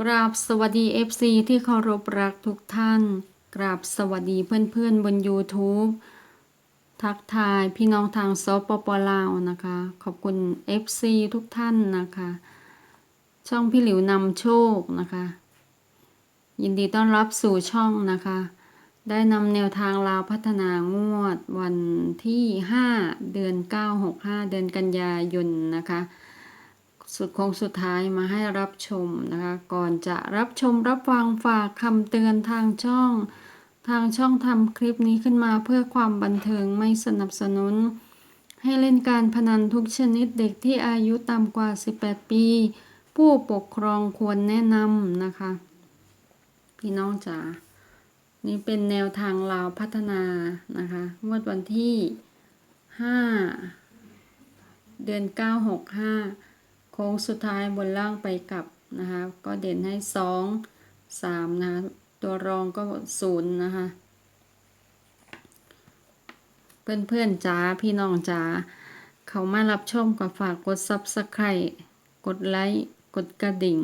กราบสวัสดี FC ที่เคารพรักทุกท่าน กราบสวัสดีเพื่อนๆบน YouTube ทักทายพี่น้องทางสปปลาวนะคะ ขอบคุณ FC ทุกท่านนะคะ ช่องพี่หลิวนำโชคนะคะ ยินดีต้อนรับสู่ช่องนะคะ ได้นำแนวทางลาวพัฒนางวดวันที่ 5 เดือน 9 65 เดือนกันยายนนะคะ สุดคงสุดท้ายมาให้รับชมนะคะ ก่อนจะรับชมรับฟังฝากคำเตือนทางช่อง ทางช่องทำคลิปนี้ขึ้นมาเพื่อความบันเทิงไม่สนับสนุน ให้เล่นการพนันทุกชนิดเด็กที่อายุต่ำกว่า 18 ปี ผู้ปกครองควรแนะนำนะคะ พี่น้องจ๋านี่เป็นแนวทางลาวพัฒนานะคะ งวดวันที่ 5 เดือน 9 65 โค้งสุดท้ายบนล่างไปกลับนะคะก็เด่นให้ 2 3นะคะตัวรองก็ 0 นะคะเพื่อนๆจ๋าพี่น้องจ๋าเขามารับชมก็ฝากกด Subscribe กดไลค์กดกระดิ่ง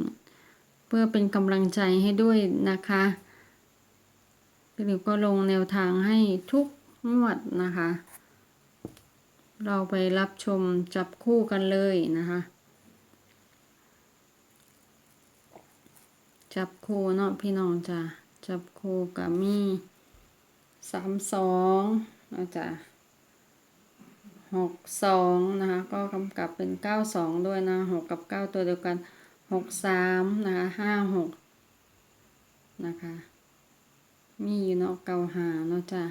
เพื่อเป็นกำลังใจให้ด้วยนะคะพี่หลิวก็ลงแนวทางให้ทุกงวดนะคะ เราไปรับชมจับคู่กันเลยนะคะ จับคู่เนาะพี่น้องจ้ะจับคู่กับมีสามสองนะจ๊ะหกสองนะคะ ก็กำกับเป็นเก้าสองด้วยนะหกกับเก้าตัวเดียวกันหกสามนะคะห้าหกนะคะ มีอยู่เนาะเก้าหาเนาะจ้ะ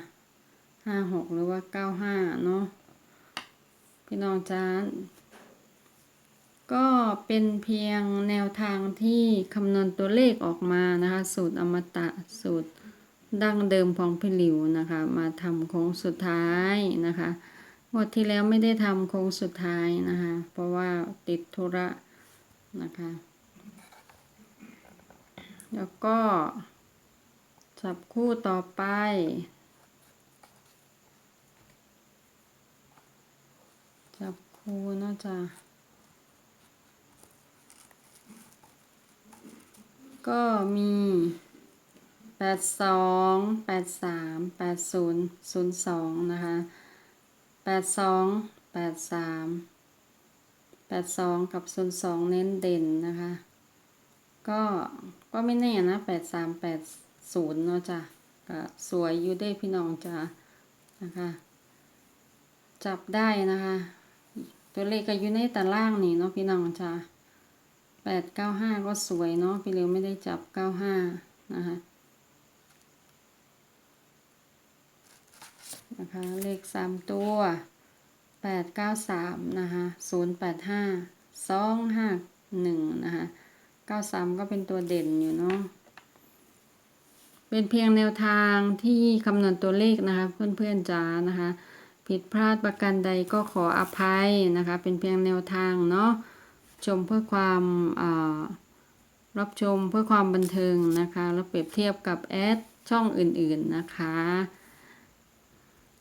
ห้าหกหรือว่าเก้าห้าเนาะพี่น้องจ้า เป็นเพียงแนวทางที่คำนวณตัวเลขออกมานะคะ สูตรอมตะสูตรดั้งเดิมของพี่หลิวนะคะ มาทำโค้งสุดท้ายนะคะงวดที่แล้วไม่ได้ทำโค้งสุดท้ายนะคะ เพราะว่าติดธุระนะคะ แล้วก็จับคู่ต่อไป จับคู่เนาจะ ก็มีแปดสองแปดสามแปดศูนย์ศูนย์สองนะคะแปดสองแปดสามแปดสองกับศูนย์สองเน้นเด่นนะคะ ก็ก็ไม่แน่นะแปดสามแปดศูนย์เนาะจ้ะก็สวยอยู่ได้พี่น้องจ้ะนะคะ จับได้นะคะ ตัวเลขก็อยู่ในตารางนี่เนาะพี่น้องจ้ะ แปดเก้าห้าก็สวยเนาะพี่เร็วไม่ได้จับเก้าห้านะคะนะคะเลขสามตัวแปดเก้าสามนะคะศูนย์แปดห้าสองห้าหนึ่งนะคะเก้าสามก็เป็นตัวเด่นอยู่เนาะเป็นเพียงแนวทางที่คำนวณตัวเลขนะคะ เพื่อนๆจ๋านะคะ ผิดพลาดประการใดก็ขออภัยนะคะ เป็นเพียงแนวทางเนาะ ชมเพื่อความรับชมเพื่อความบันเทิงนะคะแล้วเปรียบเทียบกับแอดช่องอื่นๆนะคะ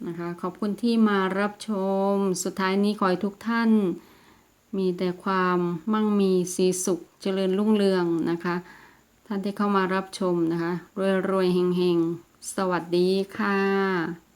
นะคะ ขอบคุณที่มารับชม สุดท้ายนี้ขอให้ทุกท่าน มีแต่ความมั่งมีสีสุขเจริญรุ่งเรืองนะคะ ท่านที่เข้ามารับชมนะคะรวยๆเฮงๆสวัสดีค่ะ